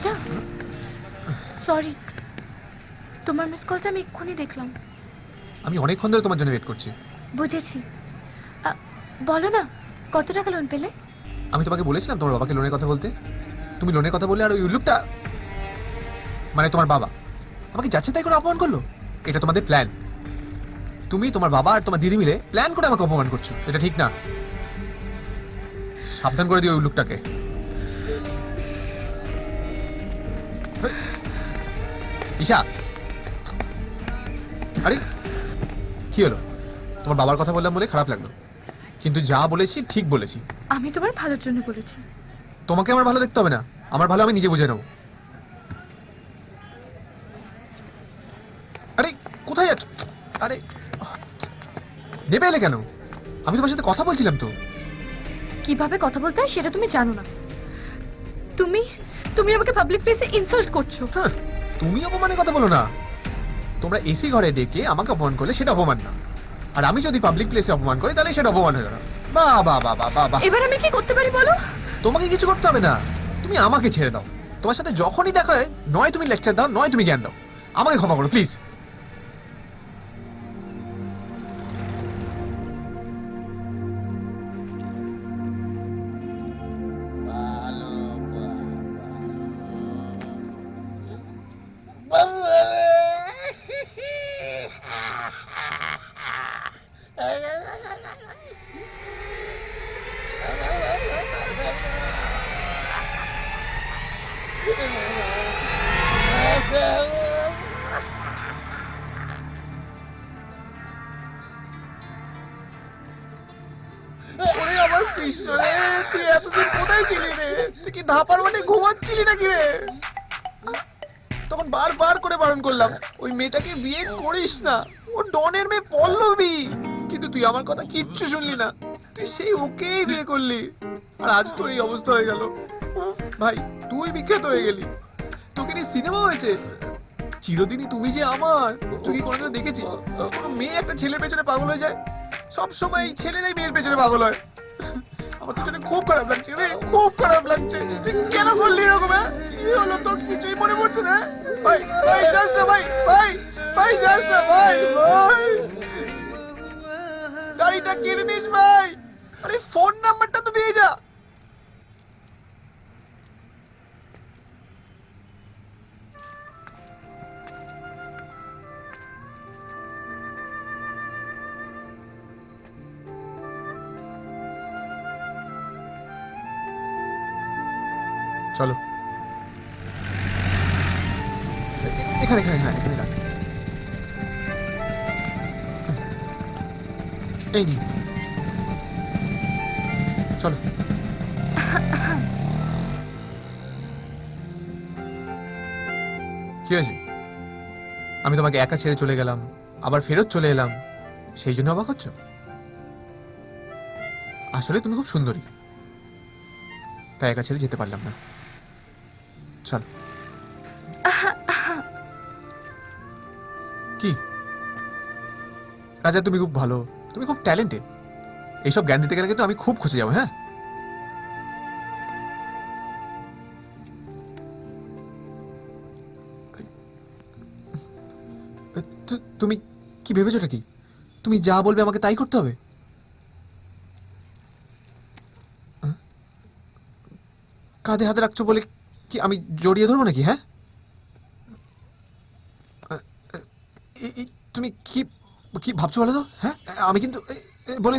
রাজা? সরি তোমার মিস কলটা আমি এক্ষুনি দেখলাম। আমি অনেকক্ষণ ধরে তোমার জন্য ওয়েট করছি। বুঝেছি। আ, বলো না কত টাকা লোন পেলে? আমি তোমাকে বলেছিলাম তোমার বাবাকে লোনের কথা বলতে। তুমি লোনের কথা বললে আর ওই উল্লুকটা মানে তোমার বাবা। আমাকে যাচ্ছে তাই করে অপমান করল? এটা তোমাদের প্ল্যান তুমি তোমার বাবা আর তোমার দিদি মিলে প্ল্যান করে আমাকে অপমান করছ। এটা ঠিক না। সাবধান করে দিও ওই উল্লুকটাকে ঈশা। আরে কি হলো? তোমার বাবার কথা বললাম বলে খারাপ লাগল। কিন্তু যা বলেছি ঠিক বলেছি। আমি তোমার ভালোর জন্য বলেছি। তোমাকে আমার ভালো দেখতে হবে না। আমার ভালো আমি নিজে বুঝে নেব। আরে কোথায় যাচ্ছ? আরে নেবে এলে কেন? আমি তোমার সাথে কথা বলছিলাম তো। কীভাবে কথা বলতে হয় সেটা তুমি জানো না। তুমি তুমি আমাকে পাবলিক প্লেসে ইনসাল্ট করছ। হ্যাঁ। তুমি অপমানের কথা বলো না। তোমরা এসি ঘরে ডেকে আমাকে অপমান করলে সেটা অপমান না। আর আমি যদি পাবলিক প্লেসে অপমান করি তাহলে সেটা অপমান হয়ে গেল। বা বা বা বা বা বা। এবার আমি কি করতে পারি বলো? তোমাকে কিছু করতে হবে না। তুমি আমাকে ছেড়ে দাও। তোমার সাথে যখনই দেখা হয় নয় তুমি লেকচার দাও নয় তুমি জ্ঞান দাও। আমাকে ক্ষমা করো প্লিজ আমার কৃষ্ণ রে করে বারণ করলাম, ওই মেয়েটাকে বিয়ে করিস না। ও ডনের মেয়ে পল্লবী। কিন্তু তুই আমার কথা কিচ্ছু শুনলি না। তুই সেই ওকেই বিয়ে করলি। আর আজ তোর অবস্থা হয়ে গেল। ভাই, তুই বিখ্যাত হয়ে গেলি। তোকে নিয়ে সিনেমা হয়েছে? চিরদিনই তুমি যে আমার, তুই কি কোনোদিন দেখেছিস? কোনো মেয়ে একটা ছেলের পেছনে পাগল হয়ে যায়? সব সময় ছেলেরাই মেয়ের পেছনে পাগল হয়। আমার পেছনে খুব খারাপ লাগছে রে, খুব খারাপ লাগছে। তুই কেন করলি এরকম হ্যাঁ? কি হলো তোর? কিছুই মনে পড়ছে না ভাই ভাই, যাস না, ভাই ভাই ভাই, যাস না, ভাই ভাই। গাড়িটা কিনে নিস, ভাই। আরে ফোন নাম্বারটা তো দিয়ে যা। চলো। এখানে এখানে হ্যাঁ এখানে রাখ। এই নিন। চলো। কি হয়েছে? আমি তোমাকে একা ছেড়ে চলে গেলাম, আবার ফেরত চলে এলাম, সেই জন্য অবাক হচ্ছ? আসলে তুমি খুব সুন্দরী। তাই একা ছেড়ে যেতে পারলাম না। চল কি? রাজা, তুমি খুব ভালো। তুমি খুব ট্যালেন্টেড এইসব জ্ঞান দিতে গেলে কিন্তু আমি খুব খুশি যাব হ্যাঁ? তুমি কি ভেবেছোটা কি? তুমি যা বলবে আমাকে তাই করতে হবে? কাঁধে হাতে রাখছো বলে কি, আমি জড়িয়ে ধরবো নাকি হ্যাঁ? তুমি কি কি ভাবছ বলো তো? হ্যাঁ আমি কিন্তু বলে।